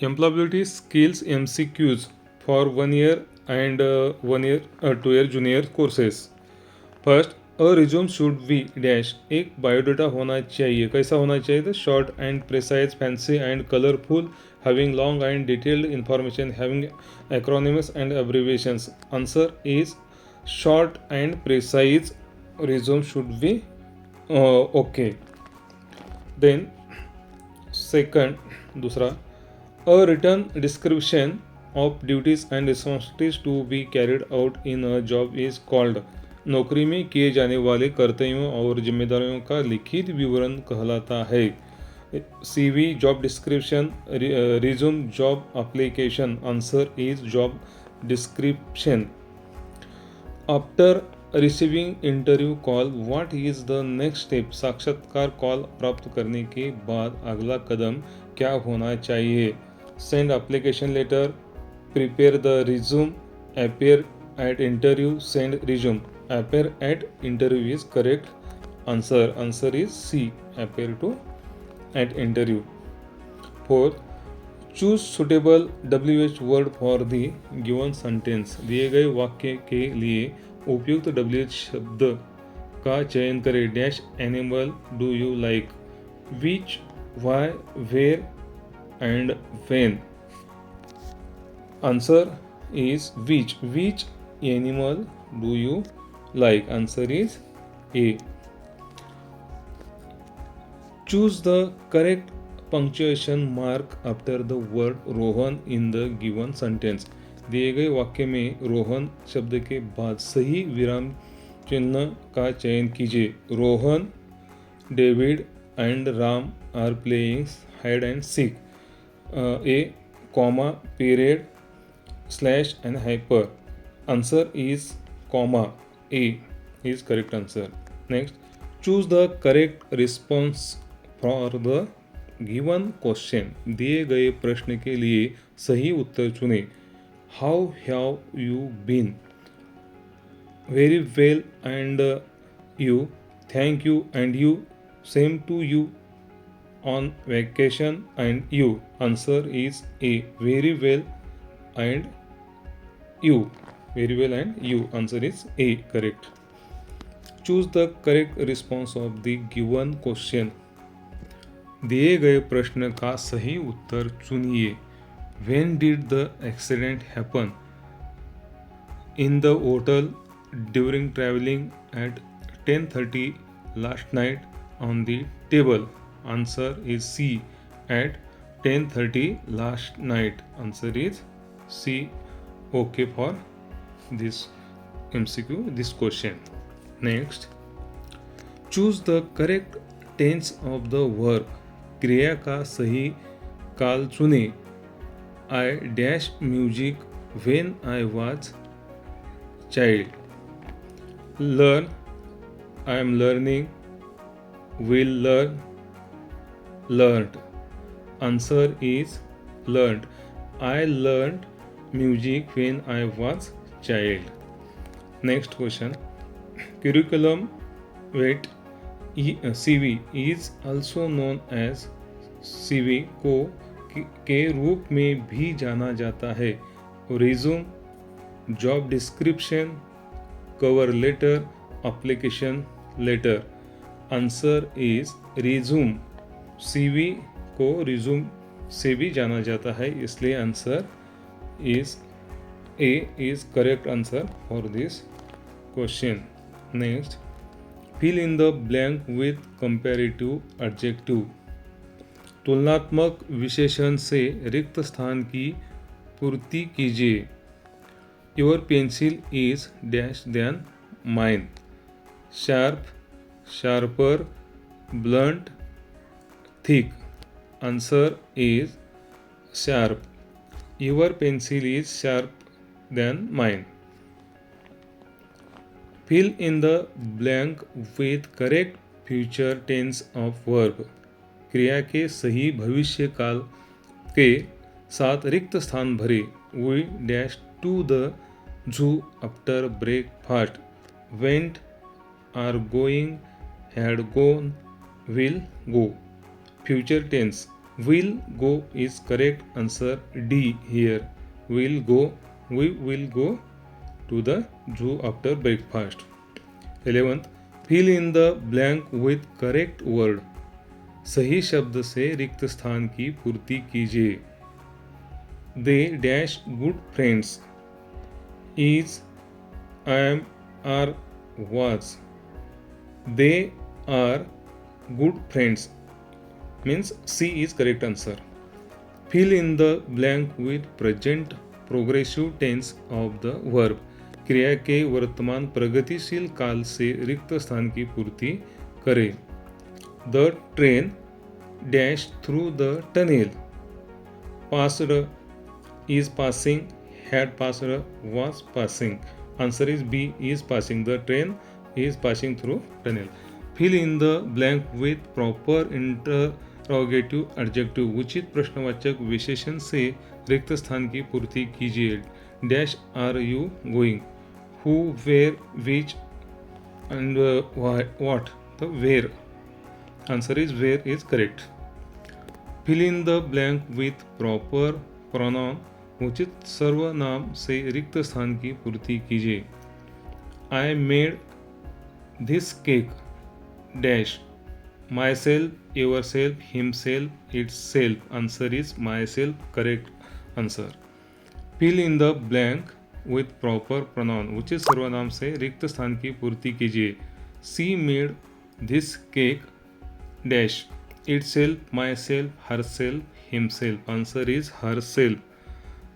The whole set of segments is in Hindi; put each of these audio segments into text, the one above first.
Employability skills MCQs for one year and uh, one year uh, two year junior courses. First a resume should be dash एक बायोडाटा होना चाहिए कैसा होना चाहिए तो short and precise fancy and colourful having long and detailed information having and abbreviations answer is short and precise resume should be uh, okay then second दूसरा a written description of duties and responsibilities to be carried out in a job is called नौकरी में किए जाने वाले कर्तव्यों और जिम्मेदारियों का लिखित विवरण कहलाता है। C V job description resume job application answer is job description after receiving interview call what is the next step साक्षात्कार कॉल प्राप्त करने के बाद अगला कदम क्या होना चाहिए? Send application letter prepare the resume appear at interview send resume appear at interview is correct answer answer is C appear to at interview fourth choose suitable W H word for the given sentence दिए गए वाक्य के लिए उपयुक्त डब्ल्यू एच शब्द का चयन करें. Dash animal do you like which why where and when answer is which which animal do you like answer is a choose the correct punctuation mark after the word rohan in the given sentence दिए गए वाक्य में रोहन शब्द के बाद सही विराम चिन्ह का चयन कीजिए Rohan David and Ram are playing hide and seek A comma period slash and hyper answer is comma a is correct answer next choose the correct response for the given question दिए गए प्रश्न के लिए सही उत्तर चुने how have you been very well and you thank you and you same to you on vacation and you answer is a very well and you very well and you answer is a correct choose the correct response of the given question दिए गए प्रश्न का सही उत्तर चुनिए when did the accident happen in the hotel during traveling at 10:30 last night on the table answer is c at 10:30 last night answer is c okay for this mcq this question next choose the correct tense of the verb क्रिया का सही काल चुने I dash music when I was child learn I am learning will learn learned answer is learned i learned music when i was child next question curriculum weight cv is also known as cv को के रूप में भी जाना जाता है resume job description cover letter application letter answer is resume CV को रिज्यूम से भी जाना जाता है, इसलिए answer is A is correct answer for this question next fill in the blank with comparative adjective तुलनात्मक विशेषण से रिक्त स्थान की पूर्ति कीजिए। Your pencil is dash than mine sharp sharper blunt thick answer is sharp your pencil is sharp than mine fill in the blank with correct future tense of verb क्रिया के सही भविष्य काल के साथ रिक्त स्थान भरे we dash to the zoo after breakfast went are going had gone will go future tense will go is correct answer d here will go we will go to the zoo after breakfast 11th fill in the blank with correct word सही शब्द से रिक्त स्थान की पूर्ति कीजिए they dash good friends is am are was they are good friends means c is correct answer fill in the blank with present progressive tense of the verb क्रिया के वर्तमान प्रगतिशील काल से रिक्त स्थान की पूर्ति करें the train dash through the tunnel passed is passing had passed was passing answer is b is passing the train is passing through tunnel fill in the blank with proper interrogative adjective, उचित प्रश्नवाचक विशेषण से रिक्त स्थान की पूर्ति कीजिए। Dash are you going who where which and what the where answer is where is correct fill in the blank with proper pronoun. उचित सर्वनाम से रिक्त स्थान की पूर्ति कीजिए। I made this cake dash myself yourself himself itself answer is myself correct answer fill in the blank with proper pronoun उचित सर्वनाम से रिक्त स्थान की पूर्ति कीजिए। She made this cake dash itself myself herself himself answer is herself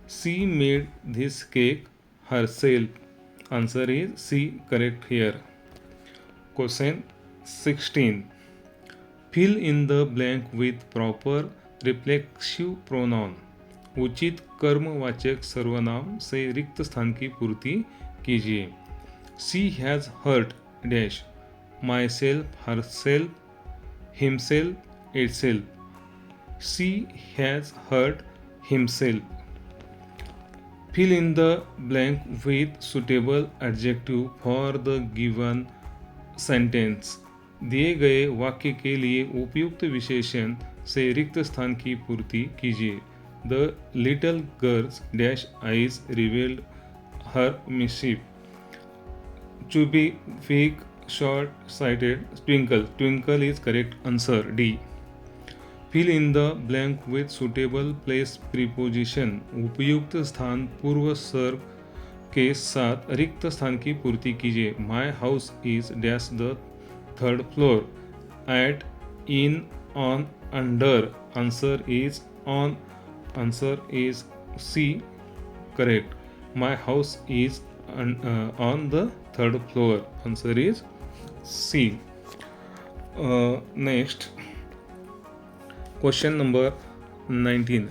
she made made cake herself answer is C correct here. Question 16. Fill in the blank with proper reflexive pronoun उचित कर्मवाचक सर्वनाम से रिक्त स्थान की पूर्ति कीजिए। She has hurt dash myself herself himself itself she has hurt himself fill in the blank with suitable adjective for the given sentence दिए गए वाक्य के लिए उपयुक्त विशेषण से रिक्त स्थान की पूर्ति कीजिए। The little girls dash eyes revealed her mishap to be fake short sighted twinkle twinkle is correct answer D fill in the blank with suitable place preposition उपयुक्त स्थान पूर्व सर्व के साथ रिक्त स्थान की पूर्ति कीजिए my house is dash the third floor at in on under answer is on answer is C correct my house is on the third floor answer is C next Question number 19.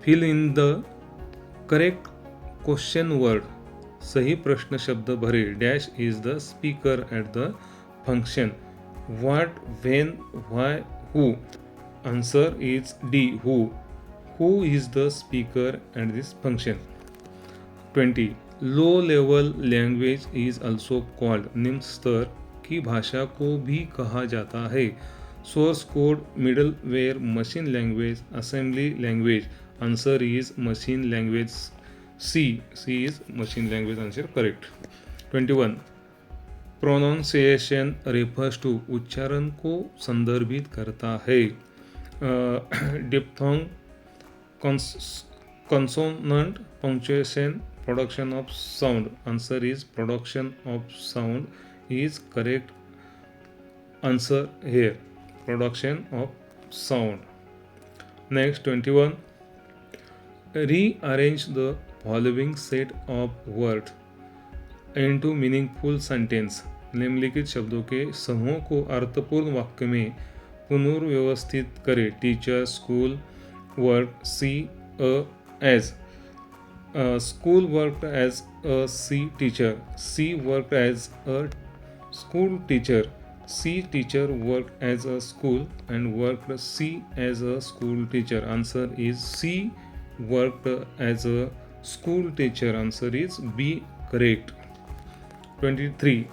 Fill in the correct question word. सही प्रश्न शब्द भरे. Dash is the speaker at the function. What, when, why, who. Answer is D. Who. Who is the speaker at this function? 20. Low level language is also called. निम्न स्तर की भाषा को भी कहा जाता है. source code middleware machine language assembly language answer is machine language c c is machine language answer correct 21 pronunciation refers to उच्चारण को संदर्भित करता है diphthong consonant punctuation production of sound answer is production of sound is correct answer है production of sound next twenty one rearrange the following set of word into meaningful sentence निम्नलिखित शब्दों के समूह को अर्थपूर्ण वाक्य में पुनर्व्यवस्थित करें। Teacher, school, work, she, a, as. School, work, as, a, she, teacher. She, work, as, a, school, teacher. She, teacher, work, as, a, school. And work, she, as, a, school, teacher. Answer is she, work, as, a, school, teacher. Answer is B, correct. Twenty three.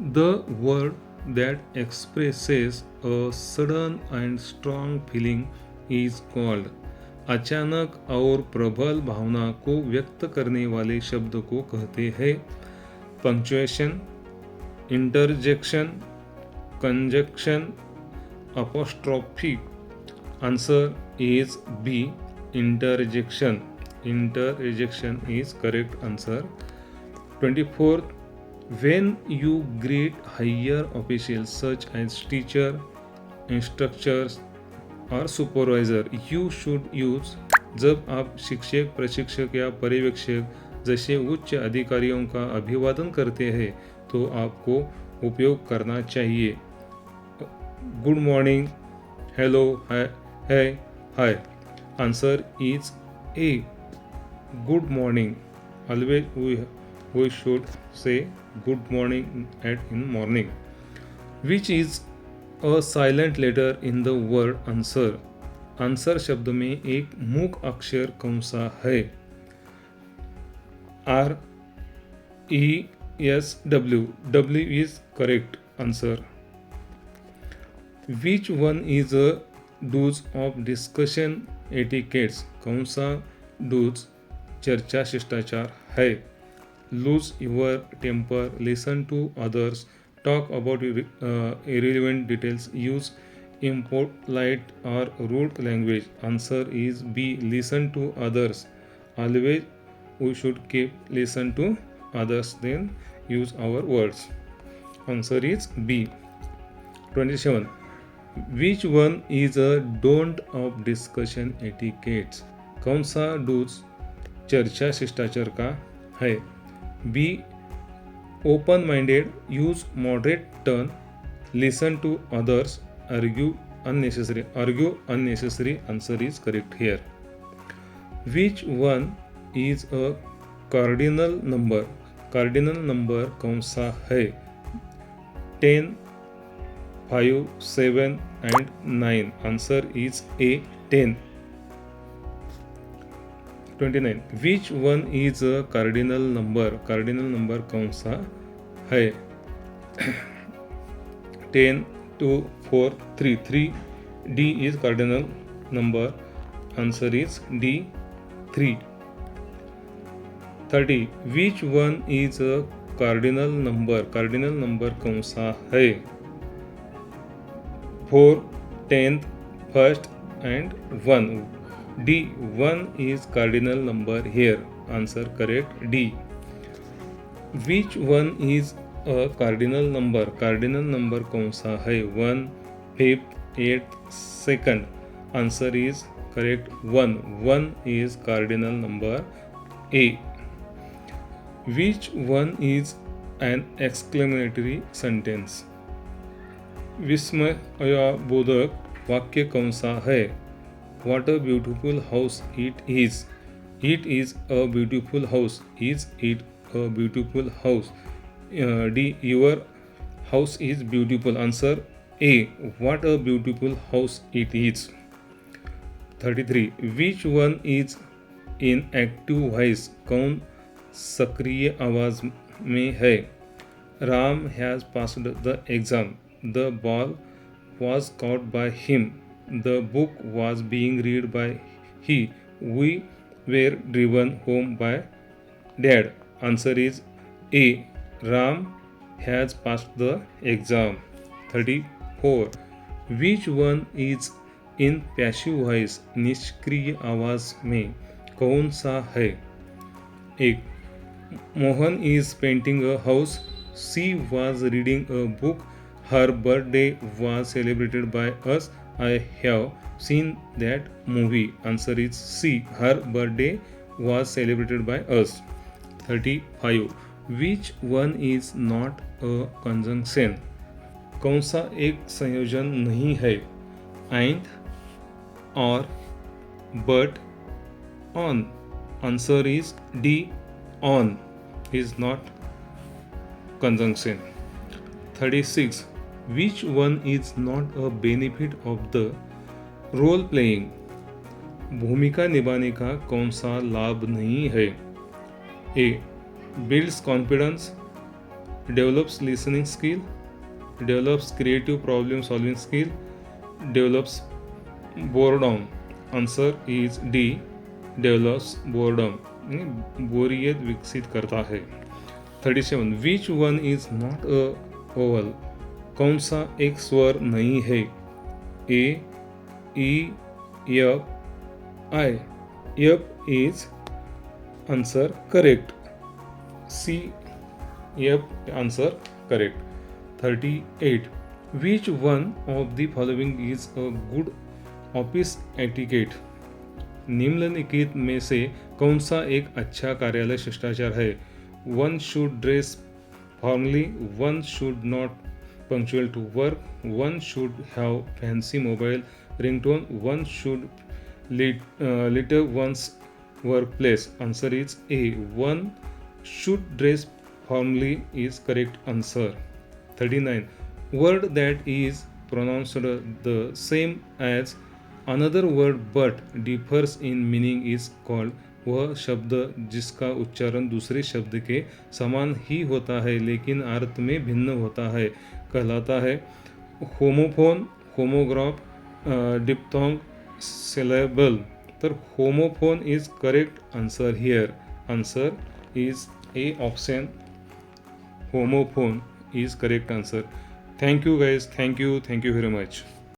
The word that expresses a sudden and strong feeling is called अचानक और प्रबल भावना को व्यक्त करने वाले शब्द को कहते हैं। Punctuation interjection conjunction apostrophe answer is B interjection interjection is correct answer twenty fourth when you greet higher officials such as teacher instructors or supervisor, you should use, जब आप शिक्षक, प्रशिक्षक या पर्यवेक्षक जैसे उच्च अधिकारियों का अभिवादन करते हैं तो आपको उपयोग करना चाहिए। गुड मॉर्निंग हेलो है hi answer is A good morning always we we should say good morning at in morning which is a silent letter in the word answer answer शब्द में एक मुख अक्षर कौन सा है? R E S W W is correct answer which one is a do's of discussion etiquettes कौन सा डूज चर्चा शिष्टाचार है? Lose your temper listen to others talk about irrelevant details use impolite or rude language answer is B listen to others always we should keep listen to others then use our words answer is B twenty seven which one is a don't of discussion etiquettes कौन सा डूज चर्चा शिष्टाचार का है? Be open minded use moderate turn listen to others argue unnecessary argue unnecessary answer is correct here which one is a cardinal number cardinal number कौन सा है? Ten 5, 7 and 9. Answer is A 10. 29. Which one is a cardinal number? Cardinal number कौन सा है 10, 2, 4, 3. 3. D is cardinal number. Answer is D 3. 30. Which one is a cardinal number? Cardinal number कौन सा है four tenth first and one D one is cardinal number here answer correct D which one is a cardinal number cardinal number कौन सा है? One fifth eight second answer is correct one one is cardinal number A which one is an exclamatory sentence विस्मयबोधक वाक्य कौन सा है? What a beautiful house it is it is a beautiful house is it a beautiful house D your house is beautiful answer A what a beautiful house it is thirty three which one is in active voice कौन सक्रिय आवाज में है Ram has passed the exam The ball was caught by him. The book was being read by he. We were driven home by dad. Answer is A. Ram has passed the exam. 34. Which one is in passive voice निष्क्रिय आवाज में कौन सा है एक Mohan is painting a house she was reading a book her birthday was celebrated by us. I have seen that movie answer is C her birthday was celebrated by us thirty five which one is not a conjunction कौन सा एक संयोजन नहीं है? एंड और but on answer is D on is not conjunction thirty six which one is not a benefit of the role playing भूमिका निभाने का कौन सा लाभ नहीं है A builds confidence develops listening skill develops creative problem solving skill develops boredom answer is d develops boredom बोरियत विकसित करता है thirty seven which one is not a vowel कौन सा एक स्वर नहीं है? A E I F is answer correct C F answer correct thirty eight which one of the following is a good office etiquette निम्नलिखित में से कौन सा एक अच्छा कार्यालय, शिष्टाचार है? One should dress formally one should not punctual to work one should have fancy mobile ringtone one should litter one's work place answer is A one should dress formally is correct answer. 39 word that is pronounced the same as another word but differs in meaning is called वह शब्द जिसका उच्चारण दूसरे शब्द के समान ही होता है, लेकिन अर्थ में भिन्न होता है। कहलाता है। Homophone, homograph diphthong syllable. तो homophone is correct answer here. Answer is A option. Homophone is correct answer thank you guys thank you. Thank you very much.